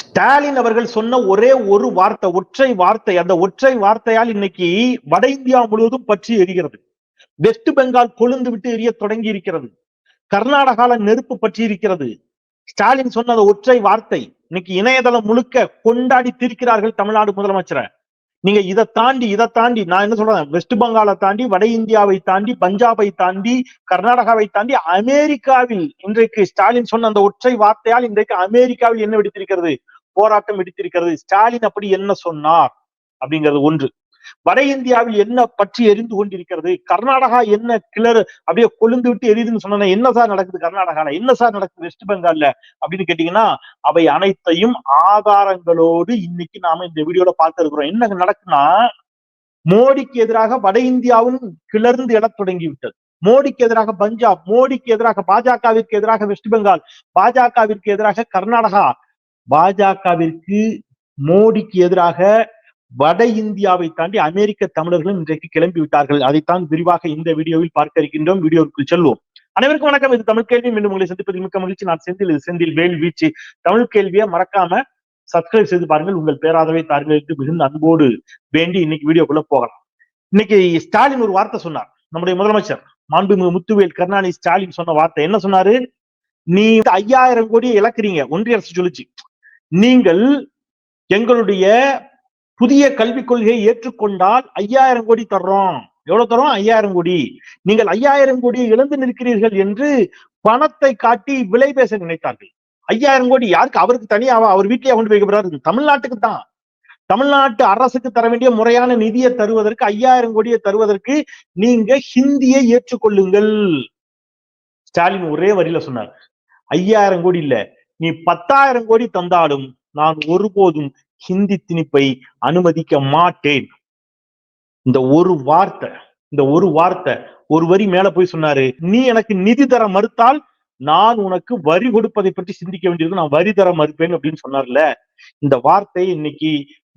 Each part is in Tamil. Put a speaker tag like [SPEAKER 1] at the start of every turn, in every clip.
[SPEAKER 1] ஸ்டாலின் அவர்கள் சொன்ன ஒரே ஒரு வார்த்தை ஒற்றை வார்த்தை. அந்த ஒற்றை வார்த்தையால் இன்னைக்கு வட இந்தியா முழுவதும் பற்றி எரிகிறது. வெஸ்ட் பெங்கால் கொழுந்து விட்டு எரிய தொடங்கி இருக்கிறது. கர்நாடகால நெருப்பு பற்றி இருக்கிறது. ஸ்டாலின் சொன்ன அந்த ஒற்றை வார்த்தை. இன்னைக்கு இணையதளம் முழுக்க கொண்டாடி திரிக்கிறார்கள் தமிழ்நாடு முதலமைச்சரை. நீங்க இதை தாண்டி இதை தாண்டி நான் என்ன சொல்றேன்? வெஸ்ட் பெங்காலை தாண்டி வட இந்தியாவை தாண்டி பஞ்சாபை தாண்டி கர்நாடகாவை தாண்டி அமெரிக்காவில் இன்றைக்கு ஸ்டாலின் சொன்ன அந்த ஒற்றை வார்த்தையால் இன்றைக்கு அமெரிக்காவில் என்ன வெடித்திருக்கிறது? போராட்டம் வெடித்திருக்கிறது. ஸ்டாலின் அப்படி என்ன சொன்னார்? அப்படிங்கிறது ஒன்று. வட இந்தியாவில் என்ன பற்றி எரிந்து கொண்டிருக்கிறது? கர்நாடகா என்ன கிளர் அப்படியே கொழுந்து விட்டு எரியுதுன்னு சொன்னா என்ன சார் நடக்குது கர்நாடகால? என்ன சார் நடக்குது வெஸ்ட் பெங்கால்ல அப்படின்னு கேட்டீங்கன்னா அவை அனைத்தையும் ஆதாரங்களோடு இன்னைக்கு நாம இந்த வீடியோல பார்த்து இருக்கிறோம். என்ன நடக்குன்னா மோடிக்கு எதிராக வட இந்தியாவும் கிளர்ந்து எழத் தொடங்கி விட்டது மோடிக்கு எதிராக பஞ்சாப் மோடிக்கு எதிராக பாஜகவிற்கு எதிராக வெஸ்ட் பெங்கால் பாஜகவிற்கு எதிராக கர்நாடகா. பாஜகவிற்கு மோடிக்கு எதிராக வட இந்தியாவை தாண்டி அமெரிக்க தமிழர்களும் இன்றைக்கு கிளம்பி விட்டார்கள். அதைத்தான் விரிவாக இந்த வீடியோவில் பார்க்க இருக்கின்றோம். வீடியோவுக்கு செல்வோம். அனைவருக்கும் வணக்கம். இது தமிழ் கேள்வி. மீண்டும் உங்களை சந்திப்பதில் மிக்க மகிழ்ச்சி. நான் செந்தில். இது செந்தில் வேல் வீச்சு. தமிழ் கேள்வியை மறக்காம சப்ஸ்கிரைப் செய்து பாருங்கள். உங்கள் பேராதவை தார்களுக்கு மிகுந்த அன்போடு வேண்டி இன்னைக்கு வீடியோக்குள்ள போகலாம். இன்னைக்கு ஸ்டாலின் ஒரு வார்த்தை சொன்னார். நம்முடைய முதலமைச்சர் மாண்புமிகு முத்துவேல் கருணாநிதி ஸ்டாலின் சொன்ன வார்த்தை என்ன சொன்னாரு? நீ ஐயாயிரம் கோடி இழக்கிறீங்க. ஒன்றிய அரசு சொல்லிச்சு. நீங்கள் எங்களுடைய புதிய கல்விக் கொள்கையை ஏற்றுக்கொண்டால் ஐயாயிரம் கோடி தர்றோம். எவ்வளவு தரோம் ஐயாயிரம் கோடி. நீங்கள் ஐயாயிரம் கோடியை இழந்து நிற்கிறீர்கள் என்று பணத்தை காட்டி விலை பேச நினைத்தார்கள். ஐயாயிரம் கோடி யாருக்கு? அவருக்கு தனியாவா? அவர் வீட்டிலேயே கொண்டு போய் போறாரு தமிழ்நாட்டுக்கு தான். தமிழ்நாட்டு அரசுக்கு தர வேண்டிய முறையான நிதியை தருவதற்கு ஐயாயிரம் கோடியை தருவதற்கு நீங்க ஹிந்தியை ஏற்றுக்கொள்ளுங்கள். ஸ்டாலின் ஒரே வரியில சொன்னார். ஐயாயிரம் கோடி இல்ல. நீ பத்தாயிரம் கோடி தந்தாலும் நான் ஒருபோதும் ஹிந்தி திணிப்பை அனுமதிக்க மாட்டேன். இந்த ஒரு வார்த்தை இந்த ஒரு வார்த்தை ஒரு வரி மேல போய் சொன்னாரு நீ எனக்கு நிதி தர மறுத்தால் நான் உனக்கு வரி கொடுப்பதை பற்றி சிந்திக்க வேண்டியது நான் வரி தர மறுப்பேன் அப்படின்னு சொன்னார்ல. இந்த வார்த்தை இன்னைக்கு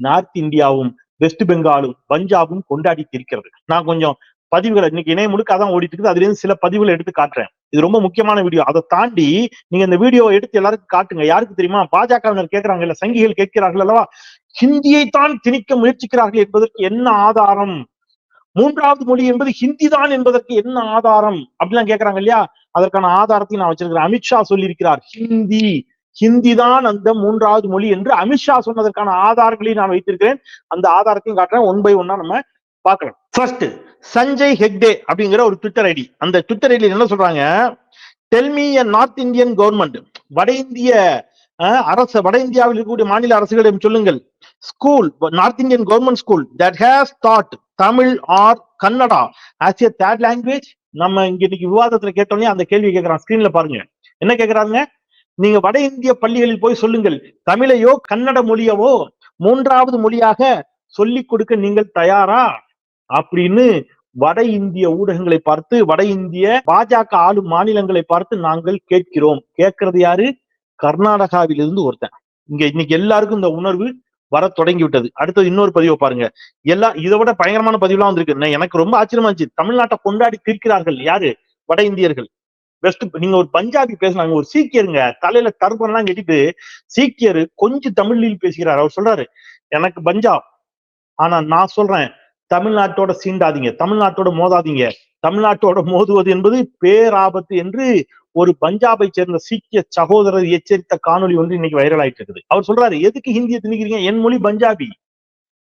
[SPEAKER 1] நார்த் இந்தியாவும் வெஸ்ட் பெங்காலும் பஞ்சாபும் கொண்டாடி இருக்கிறது. நான் கொஞ்சம் பதிவுகளை இன்னைக்கு இணையம் முழுக்க அதான் ஓடிட்டு இருக்குது. அதுல இருந்து சில பதிவுகளை எடுத்து காட்டுறேன். இது ரொம்ப முக்கியமான வீடியோ அதை தாண்டி நீங்க இந்த வீடியோ எடுத்து எல்லாருக்கும் காட்டுங்க. யாருக்கு தெரியுமா? பாஜகவினர் கேட்கிறாங்க இல்ல சங்கிகள் கேட்கிறார்கள் அல்லவா? ஹிந்தியை தான் திணிக்க முயற்சிக்கிறார்கள் என்பதற்கு என்ன ஆதாரம்? மூன்றாவது மொழி என்பது ஹிந்தி தான் என்பதற்கு என்ன ஆதாரம்? அப்படிலாம் கேட்கறாங்க இல்லையா? அதற்கான ஆதாரத்தையும் நான் வச்சிருக்கிறேன். அமித்ஷா சொல்லியிருக்கிறார் ஹிந்தி ஹிந்தி தான் அந்த மூன்றாவது மொழி என்று அமித்ஷா சொன்னதற்கான ஆதாரங்களையும் நான் வைத்திருக்கிறேன். அந்த ஆதாரத்தையும் காட்டுறேன். ஒன் பை ஒன்னா நம்ம பார்க்கலாம் ஃபர்ஸ்ட் சஞ்சய் ஹெக்டே அப்படிங்கிற ஒரு ட்விட்டர் ஐடி. அந்த ட்விட்டர் ஐடி என்ன சொல்றாங்க? டெல்மி நார்த் இந்தியன் கவர்மெண்ட் வட இந்திய அரசு வட இந்தியாவில் இருக்கக்கூடிய மாநில அரசுகளிடம் சொல்லுங்கள். School north Indian government school that has taught Tamil or Kannada as a third language நம்ம இங்க இன்னைக்கு விவாதத்துல கேட்டோன்னே அந்த கேள்வி கேட்கறான் ஸ்கிரீன்ல பாருங்க. என்ன கேட்கறாங்க நீங்க வட இந்திய பள்ளிகளில் போய் சொல்லுங்கள். தமிழையோ கன்னட மொழியவோ மூன்றாவது மொழியாக சொல்லிக் கொடுக்க நீங்கள் தயாரா? அப்படின்னு வட இந்திய ஊடகங்களை பார்த்து வட இந்திய பாஜக ஆளும் மாநிலங்களை பார்த்து நாங்கள் கேட்கிறோம். கேட்கறது யாரு? கர்நாடகாவிலிருந்து ஒருத்தன். இங்க இன்னைக்கு எல்லாருக்கும் இந்த உணர்வு வர தொடங்கி விட்டது அடுத்தது இன்னொரு பதிவை பாருங்க. எல்லாம் இதை விட பயங்கரமான பதிவுலாம் வந்திருக்கு. எனக்கு ரொம்ப ஆச்சரியமா இருந்துச்சு. தமிழ்நாட்டை கொண்டாடி தீர்க்கிறார்கள் யாரு? வட இந்தியர்கள். வெஸ்ட் நீங்க ஒரு பஞ்சாபி பேசுனாங்க ஒரு சீக்கியருங்க. தலையில தர்பன்லாம் கட்டிட்டு சீக்கியர் கொஞ்சம் தமிழில் பேசுகிறார். அவர் சொல்றாரு எனக்கு பஞ்சாப். ஆனா நான் சொல்றேன் தமிழ்நாட்டோட சீண்டாதீங்க தமிழ்நாட்டோட மோதாதீங்க. தமிழ்நாட்டோட மோதுவது என்பது பேராபத்து என்று ஒரு பஞ்சாபை சேர்ந்த சீக்கிய சகோதரர் எச்சரித்த காணொலி வந்து இன்னைக்கு வைரல் ஆயிட்டு இருக்குது. அவர் சொல்றாரு எதுக்கு ஹிந்தியை திணிக்கிறீங்க? என் மொழி பஞ்சாபி.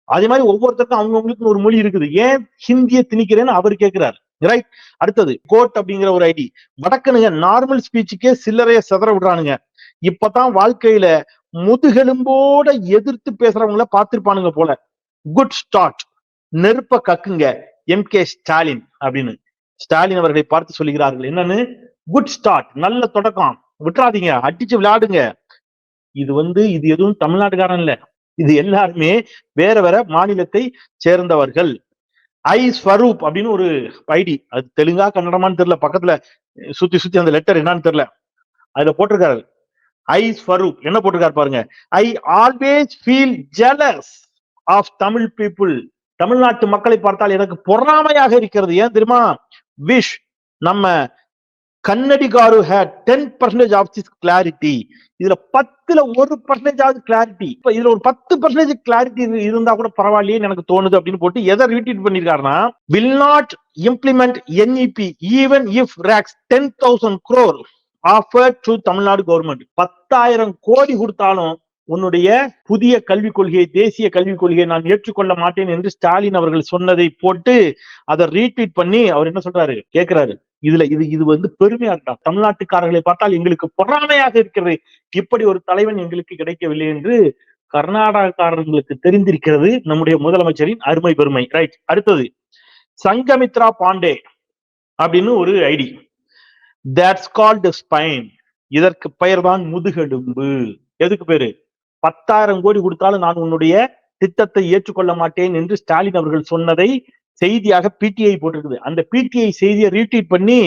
[SPEAKER 1] அதே மாதிரி ஒவ்வொருத்தருக்கும் அவங்கவுங்களுக்கு ஒரு மொழி இருக்குது. ஏன் ஹிந்தியை திணிக்கிறேன்னு அவர் கேட்கிறாரு. ரைட் அடுத்தது கோட் அப்படிங்கிற ஒரு ஐடி. வடக்கனுங்க நார்மல் ஸ்பீச்சுக்கே சில்லறைய செதற விடுறானுங்க. இப்பதான் வாழ்க்கையில முதுகெலும்போட எதிர்த்து பேசுறவங்கள பார்த்திருப்பானுங்க போல. குட் ஸ்டார்ட் நெருப்ப கக்குங்க. எம் கே ஸ்டாலின் அப்படின்னு. ஸ்டாலின் அவர்களை பார்த்து சொல்லுகிறார்கள். என்னன்னு? குட் ஸ்டார்ட் நல்ல தொடக்கம். விட்டுறாதீங்க. அடிச்சு விளையாடுங்க. இது வந்து இது எதுவும் தமிழ்நாட்டுக்காரன் இல்ல. இது எல்லாருமே வேற வேற மாநிலத்தை சேர்ந்தவர்கள். ஐ ஸ்வரூப் அப்படின்னு ஒரு ஐடி. அது தெலுங்கா கன்னடமான்னு தெரியல. பக்கத்துல சுத்தி சுத்தி அந்த லெட்டர் என்னன்னு தெரியல. அதுல போட்டிருக்காரு. ஐ ஸ்வரூப் என்ன போட்டிருக்காரு பாருங்க. I always feel jealous of Tamil people தமிழ்நாட்டு மக்களை பார்த்தால் எனக்கு பொறாமையாக இருக்கிறது. ஏன் தெரியுமா? விஷ் நம்ம கண்ணடிகாரு had ten percentage of this clarity இதுல பத்துல ஒரு பர்சன்டேஜ் ஆகுது கிளாரிட்டி இப்ப இதுல ஒரு பத்து பர்சன்டேஜ் கிளாரிட்டி இருந்தா கூட பரவாயில்லையே எனக்கு தோணுது அப்படின்னு போட்டு எதை retweet பண்ணிருக்காருன்னா will not implement NEP even if rakes ten thousand crore offer to Tamil Nadu government பத்தாயிரம் கோடி கொடுத்தாலும் உன்னுடைய புதிய கல்விக் கொள்கையை தேசிய கல்விக் கொள்கையை நான் ஏற்றுக்கொள்ள மாட்டேன் என்று ஸ்டாலின் அவர்கள் சொன்னதை போட்டு அதை ரீட்வீட் பண்ணி அவர் என்ன சொல்றாரு? கேட்கிறாரு இதுல இது இது வந்து பெருமையா இருக்கா? தமிழ்நாட்டுக்காரர்களை பார்த்தால் எங்களுக்கு பொறாமையாக இருக்கிறது. இப்படி ஒரு தலைவன் எங்களுக்கு கிடைக்கவில்லை என்று கர்நாடகக்காரர்களுக்கு தெரிந்திருக்கிறது நம்முடைய முதலமைச்சரின் அருமை பெருமை. ரைட் அடுத்தது சங்கமித்ரா பாண்டே அப்படின்னு ஒரு ஐடி. தட்ஸ் கால்டு ஸ்பைன் இதற்கு பெயர் தான் முதுகெலும்பு. எதுக்கு பேரு? பத்தாயிரம் கோடி கொடுத்தாலும் நான் உன்னுடைய திட்டத்தை ஏற்றுக்கொள்ள மாட்டேன் என்று ஸ்டாலின் அவர்கள் சொன்னதை செய்தியாக பிடிஐ போட்டிருக்குது. அந்த பிடிஐ செய்தியை ரீட்வீட் பண்ணி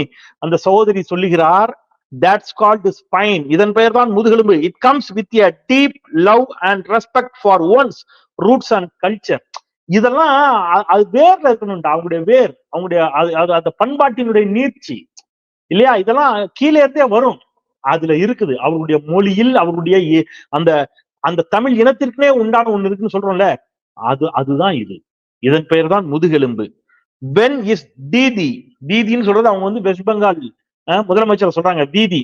[SPEAKER 1] அந்த சகோதரி சொல்லுகிறார் தட்ஸ் கால்டு ஸ்பைன் இதன் பெயர் தான் முதுகெலும்பு. It comes with a deep love and respect for one's roots and culture இதெல்லாம் அது வேர்ல இருக்கணும்டா அவங்களுடைய வேர். அவங்களுடைய அது அந்த பண்பாட்டினுடைய நீர்ச்சி. இல்லையா? இதெல்லாம் கீழே இருந்தே வரும். அதுல இருக்குது. அவருடைய மொழியில் அவருடைய அந்த அந்த தமிழ் இனத்திற்குனே உண்டான ஒண்ணு இருக்குன்னு சொல்றோம்ல அது அதுதான் இது. இதன் பெயர் தான் முதுகெலும்பு. வென் இஸ் தீதி தீதின்னு சொல்றது அவங்க வந்து வெஸ்ட் பெங்கால் முதலமைச்சர் சொல்றாங்க Didi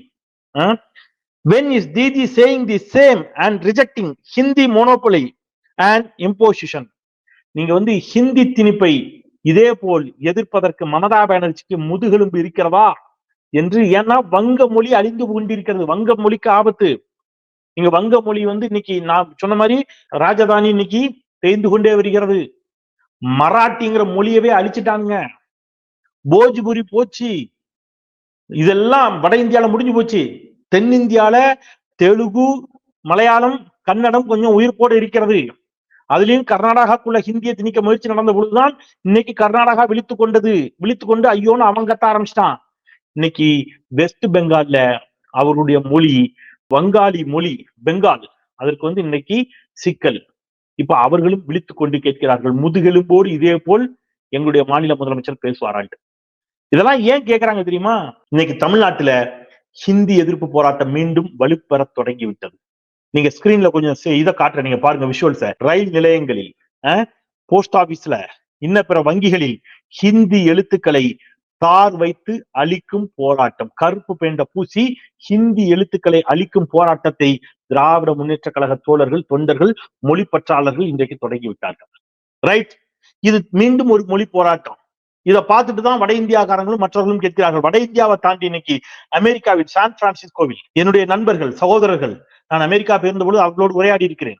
[SPEAKER 1] when is Didi saying the same and rejecting Hindi monopoly and imposition நீங்க வந்து ஹிந்தி திணிப்பை இதே போல் எதிர்ப்பதற்கு மமதா பானர்ஜிக்கு முதுகெலும்பு இருக்கிறதா? என்று ஏன்னா வங்க மொழி அழிந்து கொண்டிருக்கிறது. வங்க மொழிக்கு ஆபத்து. இங்க வங்க மொழி வந்து இன்னைக்கு நான் சொன்ன மாதிரி ராஜதானி இன்னைக்கு தேய்ந்து கொண்டே வருகிறது. மராட்டிங்கிற மொழியவே அழிச்சிட்டாங்க. போஜ்புரி போச்சு. இதெல்லாம் வட இந்தியால முடிஞ்சு போச்சு. தென்னிந்தியால தெலுங்கு மலையாளம் கன்னடம் கொஞ்சம் உயிர்ப்போடு இருக்கிறது. அதுலயும் கர்நாடகாக்குள்ள ஹிந்தியை திணிக்க முயற்சி நடந்த பொழுதுதான் இன்னைக்கு கர்நாடகா விழித்து கொண்டது. விழித்து கொண்டு ஐயோன்னு அவன் கத்த ஆரம்பிச்சிட்டான். இன்னைக்கு வெஸ்ட் பெங்கால்ல அவருடைய மொழி வங்காளி மொழி பெங்கால். அதற்கு வந்து இன்னைக்கு சிக்கல். இப்ப அவர்களும் விழித்து கொண்டு கேட்கிறார்கள். முதுகெலும்போடு இதே போல் எங்களுடைய மாநில முதலமைச்சர் பேசுவாரான்ட்டு இதெல்லாம் ஏன் கேக்குறாங்க தெரியுமா? இன்னைக்கு தமிழ்நாட்டுல ஹிந்தி எதிர்ப்பு போராட்டம் மீண்டும் வலுப்பெற தொடங்கி விட்டது நீங்க ஸ்கிரீன்ல கொஞ்சம் இதை காட்டுற நீங்க பாருங்க விஷுவல்ஸ ரயில் நிலையங்களில் போஸ்ட் ஆபீஸ்ல இன்ன பிற வங்கிகளில் ஹிந்தி எழுத்துக்களை தார் வைத்து அழிக்கும் போராட்டம். கருப்பு பெண்ட பூசி ஹிந்தி எழுத்துக்களை அழிக்கும் போராட்டத்தை திராவிட முன்னேற்ற கழக தோழர்கள் தொண்டர்கள் மொழி பற்றாளர்கள் இன்றைக்கு தொடங்கி விட்டார்கள் ரைட் இது மீண்டும் ஒரு மொழி போராட்டம். இதை பார்த்துட்டு தான் வட இந்தியாக்காரங்களும் மற்றவர்களும் கேட்கிறார்கள். வட இந்தியாவை தாண்டி இன்னைக்கு அமெரிக்காவில் சான் பிரான்சிஸ்கோவில் என்னுடைய நண்பர்கள் சகோதரர்கள் நான் அமெரிக்கா போயிருந்த அவர்களோடு உரையாடி இருக்கிறேன்.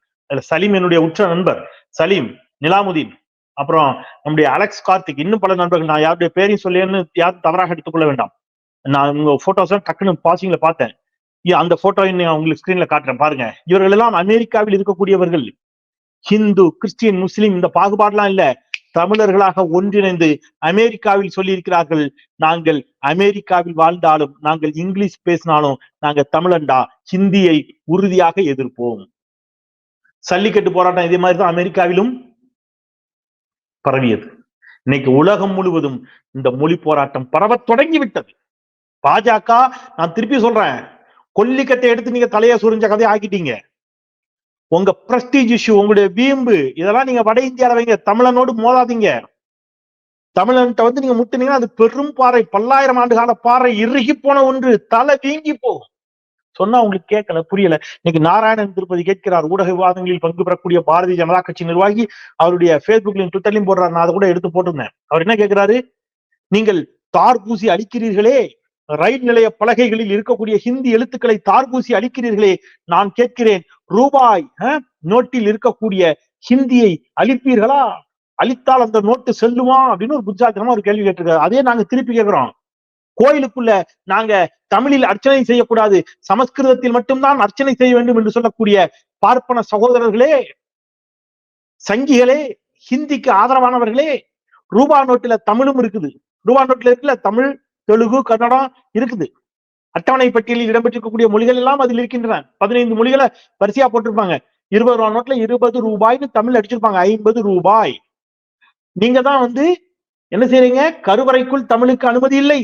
[SPEAKER 1] சலீம் என்னுடைய உற்ற நண்பர் சலீம் நிலாமுதீன். அப்புறம் நம்முடைய அலெக்ஸ் கார்த்திக் இன்னும் பல நண்பர்கள் நான் யாருடைய பேரையும் சொல்லேன்னு யாரும் தவறாக எடுத்துக்கொள்ள வேண்டாம். நான் உங்க போட்டோஸ் டக்குன்னு பாசிங்ல பார்த்தேன். அந்த போட்டோ நான் உங்களுக்கு ஸ்கிரீன்ல காட்டுறேன் பாருங்க. இவர்கள் எல்லாம் அமெரிக்காவில் இருக்கக்கூடியவர்கள். ஹிந்து கிறிஸ்டியன் முஸ்லீம் இந்த பாகுபாடுலாம் இல்ல. தமிழர்களாக ஒன்றிணைந்து அமெரிக்காவில் சொல்லியிருக்கிறார்கள். நாங்கள் அமெரிக்காவில் வாழ்ந்தாலும் நாங்கள் இங்கிலீஷ் பேசினாலும் நாங்க தமிழண்டா? ஹிந்தியை உறுதியாக எதிர்ப்போம். சல்லிக்கட்டு போராட்டம் இதே மாதிரி தான் அமெரிக்காவிலும். பரவியது. இன்னைக்கு உலகம் முழுவதும் இந்த மொழி போராட்டம் பரவத் தொடங்கி விட்டது பாஜக நான் திருப்பி சொல்றேன் கொல்லிக்கட்டை எடுத்து நீங்க தலையை சுரிஞ்ச கதையை ஆக்கிட்டீங்க. உங்க பிரஸ்டீஜ் இஷ்யூ உங்களுடைய வீம்பு இதெல்லாம் நீங்க வட இந்தியால வைங்க தமிழனோடு மோதாதீங்க. தமிழன்ட்ட வந்து நீங்க முட்டுனீங்கன்னா அது பெரும் பாறை பல்லாயிரம் ஆண்டு கால பாறை இறுகி போன ஒன்று தலை வீங்கி போகும். சொன்னா உங்களுக்கு கேட்கல புரியல. இன்னைக்கு நாராயணன் திருப்பதி கேட்கிறார் ஊடக விவாதங்களில் பங்கு பெறக்கூடிய பாரதிய ஜனதா கட்சி நிர்வாகி அவருடைய பேஸ்புக்லையும் ட்விட்டர்லயும் போடுறாரு. நான் அதை கூட எடுத்து போட்டிருந்தேன். அவர் என்ன கேட்கிறாரு? நீங்கள் தார்பூசி அளிக்கிறீர்களே ரயில் நிலைய பலகைகளில் இருக்கக்கூடிய ஹிந்தி எழுத்துக்களை தார்பூசி அளிக்கிறீர்களே நான் கேட்கிறேன் ரூபாய் நோட்டில் இருக்கக்கூடிய ஹிந்தியை அளிப்பீர்களா அளித்தால் அந்த நோட்டு செல்லுமா? அப்படின்னு ஒரு புத்தாத்திரமா ஒரு கேள்வி கேட்டிருக்காரு. அதே நாங்க திருப்பி கேட்கிறோம். கோயிலுக்குள்ள நாங்க தமிழில் அர்ச்சனை செய்யக்கூடாது சமஸ்கிருதத்தில் மட்டும்தான் அர்ச்சனை செய்ய வேண்டும் என்று சொல்லக்கூடிய பார்ப்பன சகோதரர்களே சங்கிகளே ஹிந்திக்கு ஆதரவானவர்களே ரூபா நோட்டுல தமிழும் இருக்குது. ரூபா நோட்டுல இருக்குல்ல தமிழ் தெலுங்கு கன்னடம் இருக்குது. அட்டவணை பட்டியலில் இடம்பெற்றிருக்கக்கூடிய மொழிகள் எல்லாம் அதில் இருக்கின்றன. பதினைந்து மொழிகளை வரிசையா போட்டிருப்பாங்க. இருபது ரூபா நோட்ல இருபது ரூபாய்னு தமிழ் அடிச்சிருப்பாங்க. ஐம்பது ரூபாய். நீங்க தான் வந்து என்ன செய்றீங்க? கருவறைக்குள் தமிழுக்கு அனுமதி இல்லை.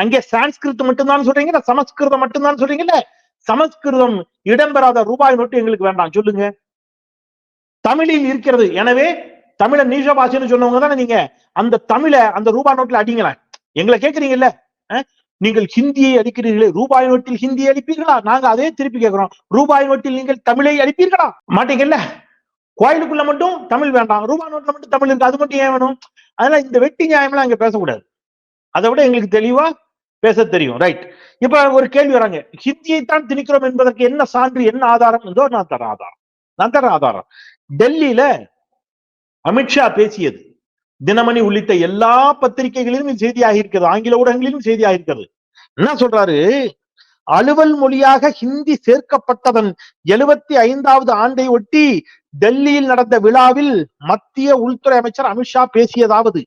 [SPEAKER 1] அங்கே சான்ஸ்கிருத் மட்டும்தான் சொல்றீங்க சமஸ்கிருதம் மட்டும்தான் சொல்றீங்கல்ல சமஸ்கிருதம் இடம்பெறாத ரூபாய் நோட்டு எங்களுக்கு வேண்டாம். சொல்லுங்க. தமிழில் இருக்கிறது. எனவே தமிழ நீஷ பாஷைன்னு சொன்னவங்க தானே நீங்க? அந்த தமிழை அந்த ரூபாய் நோட்டில் அடிங்களேன் எங்களை கேட்கறீங்கல்ல? நீங்கள் ஹிந்தியை அடிக்கிறீர்களே. ரூபாய் நோட்டில் ஹிந்தியை அடிப்பீர்களா? நாங்க அதே திருப்பி கேட்கிறோம். ரூபாய் நோட்டில் நீங்கள் தமிழை அடிப்பீர்களா? மாட்டீங்கல்ல? கோயிலுக்குள்ள மட்டும் தமிழ் வேண்டாம். ரூபாய் நோட்ல மட்டும் தமிழ் இருக்கு. அது மட்டும் ஏன் வேணும்? அதனால இந்த வெட்டி நியாயம்லாம் அங்க பேசக்கூடாது. அதை விட எங்களுக்கு தெளிவா பேச தெரியும் ரைட் இப்ப ஒரு கேள்வி வராங்க ஹிந்தியை தான் திணிக்கிறோம் என்பதற்கு என்ன சான்று என்ன ஆதாரம் என்றோ நான் தர ஆதாரம். நான் தர ஆதாரம். டெல்லியில அமித்ஷா பேசியது தினமணி உள்ளிட்ட எல்லா பத்திரிகைகளிலும் செய்தியாக இருக்கிறது ஆங்கில ஊடகங்களிலும் செய்தியாக இருக்கிறது. என்ன சொல்றாரு? அலுவல் மொழியாக ஹிந்தி சேர்க்கப்பட்டதன் எழுபத்தி ஐந்தாவது ஆண்டை ஒட்டி டெல்லியில் நடந்த விழாவில் மத்திய உள்துறை அமைச்சர் அமித்ஷா பேசியதாவது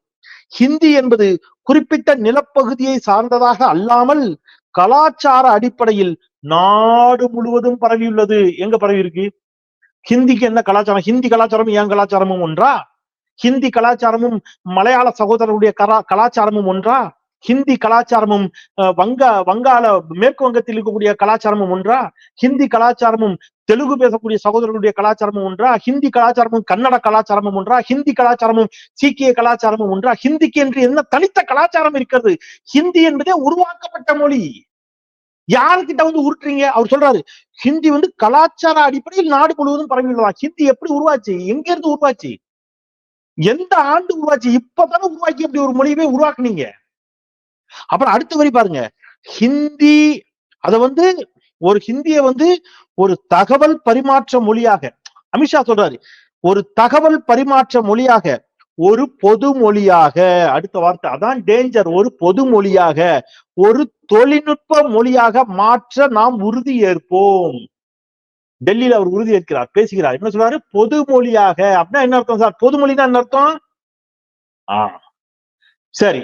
[SPEAKER 1] ஹிந்தி என்பது குறிப்பிட்ட நிலப்பகுதியை சார்ந்ததாக அல்லாமல் கலாச்சார அடிப்படையில் நாடு முழுவதும் பரவியுள்ளது. எங்க பரவி இருக்கு ஹிந்திக்கு என்ன கலாச்சாரம்? ஹிந்தி கலாச்சாரமும் ஏன் கலாச்சாரமும் ஒன்றா? ஹிந்தி கலாச்சாரமும் மலையாள சகோதரருடைய கலா கலாச்சாரமும் ஒன்றா? ஹிந்தி கலாச்சாரமும் வங்க வங்காள மேற்கு வங்கத்தில் இருக்கக்கூடிய கலாச்சாரமும் ஒன்றா? ஹிந்தி கலாச்சாரமும் தெலுங்கு பேசக்கூடிய சகோதரர்களுடைய கலாச்சாரமும் ஒன்றா? ஹிந்தி கலாச்சாரமும் கன்னட கலாச்சாரமும் ஒன்றா? ஹிந்தி கலாச்சாரமும் சீக்கிய கலாச்சாரமும் ஒன்றா? ஹிந்திக்கு என்று என்ன தனித்த கலாச்சாரம் இருக்கிறது? ஹிந்தி என்பதே உருவாக்கப்பட்ட மொழி. யாருக்கிட்ட வந்து உருட்டுறீங்க? அவர் சொல்றாரு ஹிந்தி வந்து கலாச்சார அடிப்படையில் நாடு முழுவதும் பரவி ஹிந்தி எப்படி உருவாச்சு? எங்க இருந்து உருவாச்சு? எந்த ஆண்டு உருவாச்சு? இப்பதானே உருவாக்கி அப்படி ஒரு மொழியவே உருவாக்குனீங்க. அப்புறம் அடுத்த வரி பாருங்க. ஹிந்தி அத வந்து ஒரு ஹிந்திய வந்து ஒரு தகவல் பரிமாற்ற மொழியாக அமித்ஷா சொல்றாரு ஒரு தகவல் பரிமாற்ற மொழியாக ஒரு பொது மொழியாக அடுத்த வார்த்தை அதான் டேஞ்சர் ஒரு பொது மொழியாக ஒரு தொழில்நுட்ப மொழியாக மாற்ற நாம் உறுதி ஏற்போம். டெல்லியில அவர் உறுதி ஏற்கிறார் பேசுகிறார். என்ன சொல்றாரு? பொது மொழியாக. அப்படின்னா என்ன அர்த்தம் சார்? பொது மொழினா என்ன அர்த்தம்? ஆ. சரி.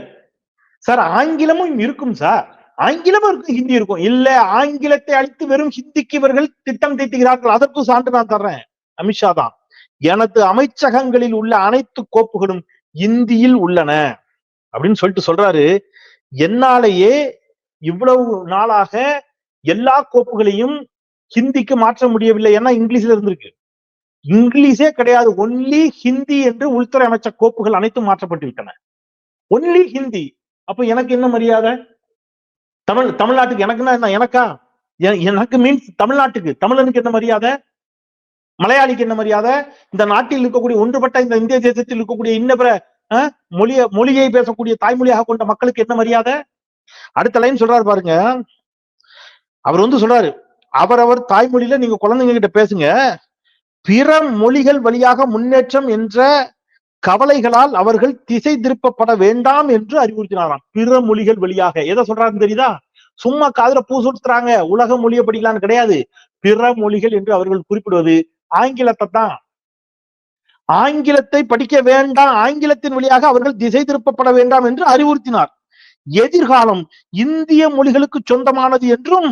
[SPEAKER 1] சார் ஆங்கிலமும் இருக்கும் சார். ஆங்கிலமும் இருக்கும் ஹிந்தி இருக்கும். இல்ல ஆங்கிலத்தை அழித்து வெறும் ஹிந்திக்கு இவர்கள் திட்டம் தீட்டுகிறார்கள். அதற்கும் சான்று நான் தர்றேன். அமித்ஷா தான். எனது அமைச்சகங்களில் உள்ள அனைத்து கோப்புகளும் இந்தியில் உள்ளன. அப்படின்னு சொல்லிட்டு சொல்றாரு. என்னாலேயே இவ்வளவு நாளாக எல்லா கோப்புகளையும் ஹிந்திக்கு மாற்ற முடியவில்லை. ஏன்னா இங்கிலீஷ்ல இருந்திருக்கு. இங்கிலீஷே கிடையாது. ஒன்லி ஹிந்தி என்று உள்துறை அமைச்சர் கோப்புகள் அனைத்தும் மாற்றப்பட்டு விட்டன. ஒன்லி ஹிந்தி. அப்ப எனக்கு என்ன மரியாதை? தமிழ் தமிழ்நாட்டுக்கு எனக்குன்னா என்ன? எனக்கா? எ- எனக்கு மீன்ஸ் தமிழ்நாட்டுக்கு. தமிழனுக்கு என்ன மரியாதை? மலையாளிக்கு என்ன மரியாதை? இந்த நாட்டில் இருக்கக்கூடிய ஒன்றுபட்ட இந்த இந்திய தேசத்தில் இருக்கக்கூடிய இன்ன பிற மொழிய மொழியை பேசக்கூடிய தாய்மொழியாக கொண்ட மக்களுக்கு என்ன மரியாதை? அடுத்த லைன் சொல்றாரு பாருங்க. அவர் வந்து சொல்றாரு அவரவர் தாய்மொழியில நீங்க குழந்தைங்க கிட்ட பேசுங்க. பிற மொழிகள் வழியாக முன்னேற்றம் என்ற கவலைகளால் அவர்கள் திசை திருப்பப்பட வேண்டாம் என்று அறிவுறுத்தினாராம். பிற மொழிகள் வழியாக. எதை சொல்றாருன்னு தெரியுதா? சும்மா காதல பூ சுத்துறாங்க உலக மொழியை படிக்கலாம்னு கிடையாது. பிற மொழிகள் என்று அவர்கள் குறிப்பிடுவது ஆங்கிலத்தை தான். ஆங்கிலத்தை படிக்க வேண்டாம். ஆங்கிலத்தின் வழியாக அவர்கள் திசை திருப்பப்பட வேண்டாம் என்று அறிவுறுத்தினார். எதிர்காலம் இந்திய மொழிகளுக்கு சொந்தமானது என்றும்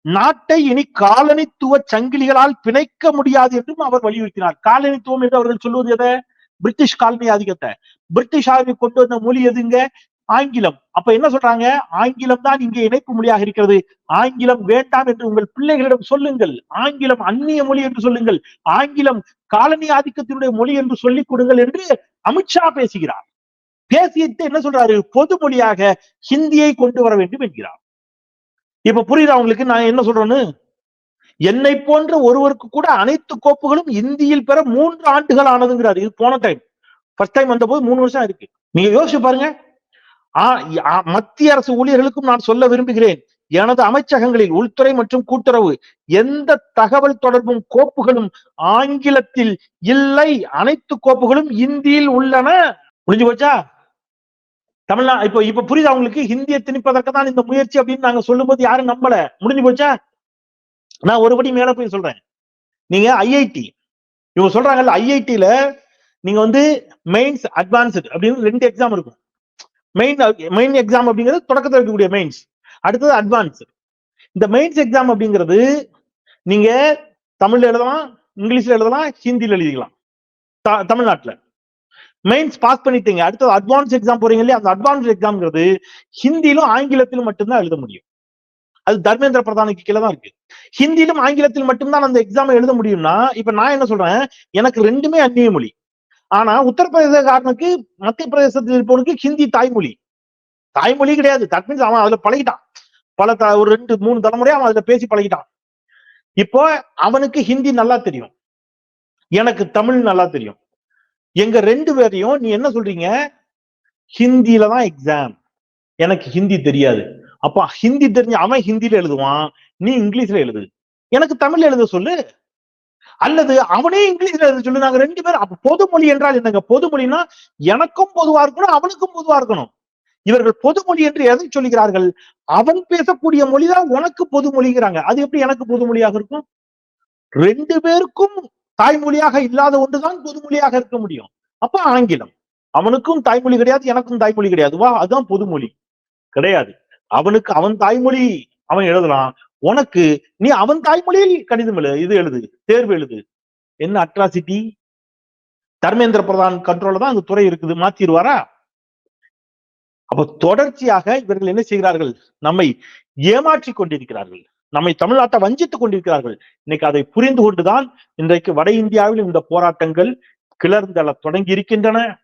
[SPEAKER 1] நாட்டை இனி காலனித்துவ சங்கிலிகளால் பிணைக்க முடியாது என்றும் அவர் வலியுறுத்தினார். காலனித்துவம் என்று அவர்கள் சொல்லுவது எதை? பிரிட்டிஷ் காலனி ஆதிக்கத்தை. பிரிட்டிஷ் ஆர்மி கொண்டு வந்த மொழி எதுங்க? ஆங்கிலம். அப்ப என்ன சொல்றாங்க? ஆங்கிலம் தான் இங்கே இணைப்பு மொழியாக இருக்கிறது. ஆங்கிலம் வேண்டாம் என்று உங்கள் பிள்ளைகளிடம் சொல்லுங்கள். ஆங்கிலம் அந்நிய மொழி என்று சொல்லுங்கள். ஆங்கிலம் காலனி ஆதிக்கத்தினுடைய மொழி என்று சொல்லிக் கொடுங்கள் என்று அமித்ஷா பேசுகிறார். பேசிட்டு என்ன சொல்றாரு? பொது மொழியாக ஹிந்தியை கொண்டு வர வேண்டும் என்கிறார். இப்ப புரியுதா உங்களுக்கு? நான் என்ன சொல்றேன்னு? என்னை போன்ற ஒருவருக்கு கூட அனைத்து கோப்புகளும் இந்தியில் பெற மூன்று ஆண்டுகள் ஆனதுங்கிறார். இது போன டைம் ஃபர்ஸ்ட் டைம் வந்த போது மூணு வருஷம் இருக்கு நீங்க யோசிச்சு பாருங்க. மத்திய அரசு ஊழியர்களுக்கும் நான் சொல்ல விரும்புகிறேன். எனது அமைச்சகங்களில் உள்துறை மற்றும் கூட்டுறவு எந்த தகவல் தொடர்பும் கோப்புகளும் ஆங்கிலத்தில் இல்லை. அனைத்து கோப்புகளும் இந்தியில் உள்ளன. முடிஞ்சு போச்சா? தமிழ்நா இப்போ இப்ப புரியுது அவங்களுக்கு ஹிந்தியை திணிப்பதற்கு தான் இந்த முயற்சி அப்படின்னு நாங்க சொல்லும்போது யாரும் நம்பல. முடிஞ்சு போச்சா? நான் ஒருபடி மேல போய் சொல்றேன். நீங்க ஐஐடி இவங்க சொல்றாங்கல்ல ஐஐடியில நீங்க வந்து மெயின்ஸ் அட்வான்ஸ்டு அப்படின்னு ரெண்டு எக்ஸாம் இருக்கும். மெயின் மெயின் எக்ஸாம் அப்படிங்கிறது தொடக்கத்தில் இருக்கக்கூடிய மெயின்ஸ் அடுத்தது அட்வான்ஸ் இந்த மெயின்ஸ் எக்ஸாம் அப்படிங்கிறது நீங்க தமிழ்ல எழுதலாம் இங்கிலீஷ்ல எழுதலாம் ஹிந்தியில் எழுதிக்கலாம். த- மெயின்ஸ் பாஸ் பண்ணிட்டீங்க அடுத்தது அட்வான்ஸ் எக்ஸாம் போறீங்க இல்லையா அந்த அட்வான்ஸ் எக்ஸாம்ங்கிறது ஹிந்தியிலும் ஆங்கிலத்திலும் மட்டும்தான் எழுத முடியும். அது தர்மேந்திர பிரதானுக்கு கீழே தான் இருக்கு. ஹிந்தியிலும் ஆங்கிலத்தில் மட்டும்தான் அந்த எக்ஸாம் எழுத முடியும்னா இப்ப நான் என்ன சொல்றேன்? எனக்கு ரெண்டுமே அந்நிய மொழி. ஆனா உத்தரப்பிரதேசக்காரனுக்கு மத்திய பிரதேசத்தில் இருப்பவனுக்கு ஹிந்தி தாய்மொழி. தாய்மொழி கிடையாது. தட் மீன்ஸ் அவன் அதுல பழகிட்டான். பல த- ஒரு ரெண்டு மூணு தலைமுறையா அவன் அதுல பேசி பழகிட்டான். இப்போ அவனுக்கு ஹிந்தி நல்லா தெரியும். எனக்கு தமிழ் நல்லா தெரியும். எங்க ரெண்டு பேரையும் நீ என்ன சொல்றீங்க? ஹிந்தியில தான் எக்ஸாம் எனக்கு ஹிந்தி தெரியாது. அப்போ ஹிந்தி தெரிஞ்ச அவன் ஹிந்தியில எழுதுவான் நீ இங்கிலீஷ்ல எழுது. எனக்கு தமிழ்ல எழுத சொல்லு. அல்லது அவனே இங்கிலீஷ்ல எழுத சொல்லு. நாங்க ரெண்டு பேரும் அப்ப பொதுமொழி என்றால் என்னங்க? பொதுமொழினா எனக்கும் பொதுவா இருக்கணும் அவனுக்கும் பொதுவா இருக்கணும். இவர்கள் பொதுமொழி என்று எதை சொல்லுகிறார்கள் அவன் பேசக்கூடிய மொழிதான் உனக்கு பொதுமொழிங்கிறாங்க அது எப்படி எனக்கு பொதுமொழியாக இருக்கும்? ரெண்டு பேருக்கும் தாய்மொழியாக இல்லாத ஒன்றுதான் பொதுமொழியாக இருக்க முடியும். அப்ப ஆங்கிலம். அவனுக்கும் தாய்மொழி கிடையாது எனக்கும் தாய்மொழி கிடையாது. வா அதுதான் பொதுமொழி கிடையாது. அவனுக்கு அவன் தாய்மொழி அவன் எழுதலாம். உனக்கு நீ அவன் தாய்மொழியில் கணிதம் எழுது இது எழுது தேர்வு எழுது. என்ன அட்ராசிட்டி தர்மேந்திர பிரதான் கண்ட்ரோல தான் அந்த துறை இருக்குது. மாத்திடுவாரா? அப்ப தொடர்ச்சியாக இவர்கள் என்ன செய்கிறார்கள்? நம்மை ஏமாற்றி கொண்டிருக்கிறார்கள். நம்மை தமிழ்நாட்டை வஞ்சித்துக் கொண்டிருக்கிறார்கள். இன்னைக்கு அதை புரிந்து கொண்டுதான் இன்றைக்கு வட இந்தியாவில் இந்த போராட்டங்கள் கிளர்ந்தள தொடங்கி இருக்கின்றன.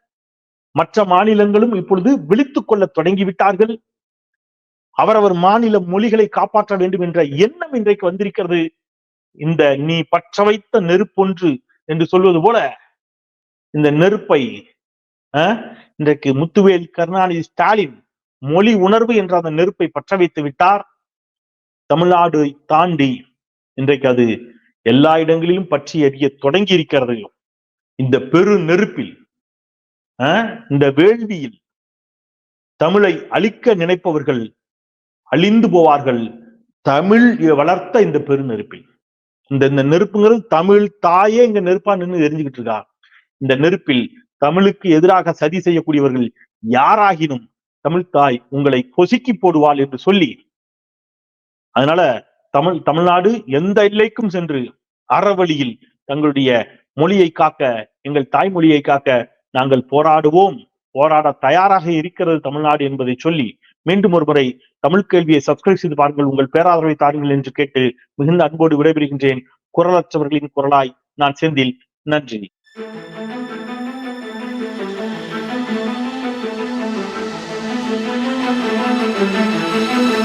[SPEAKER 1] மற்ற மாநிலங்களும் இப்பொழுது விழித்துக் கொள்ள தொடங்கி விட்டார்கள். அவரவர் மாநில மொழிகளை காப்பாற்ற வேண்டும் என்ற எண்ணம் இன்றைக்கு வந்திருக்கிறது. இந்த நீ பற்ற வைத்த நெருப்பொன்று என்று சொல்வது போல இந்த நெருப்பை இன்றைக்கு முத்துவேல் கருணாநிதி ஸ்டாலின் மொழி உணர்வு என்ற அந்த நெருப்பை பற்ற வைத்து விட்டார். தமிழ்நாடு தாண்டி இன்றைக்கு அது எல்லா இடங்களிலும் பற்றி எரிய தொடங்கி இருக்கிறது. இந்த பெரு நெருப்பில் இந்த வேள்வியில் தமிழை அழிக்க நினைப்பவர்கள் அழிந்து போவார்கள். தமிழ் வளர்த்த இந்த பெருநெருப்பில். இந்த இந்த நெருப்புங்கிறது தமிழ் தாயே இங்க நெருப்பா நின்று எரிஞ்சுக்கிட்டு இருக்கா. இந்த நெருப்பில் தமிழுக்கு எதிராக சதி செய்யக்கூடியவர்கள் யாராகினும் தமிழ் தாய் உங்களை கொசுக்கி போடுவாள் என்று சொல்லி அதனால தமிழ் தமிழ்நாடு எந்த எல்லைக்கும் சென்று அறவழியில் தங்களுடைய மொழியை காக்க எங்கள் தாய்மொழியை காக்க நாங்கள் போராடுவோம். போராட தயாராக இருக்கிறது தமிழ்நாடு என்பதை சொல்லி மீண்டும் ஒருமுறை தமிழ் கேள்வியை சப்ஸ்கிரைப் செய்து பாருங்கள். உங்கள் பேராதரவை தாருங்கள் என்று கேட்டு மிகுந்த அன்போடு விடைபெறுகின்றேன். குரலற்றவர்களின் குரலாய் நான் செந்தில். நன்றி.
[SPEAKER 2] Thank you.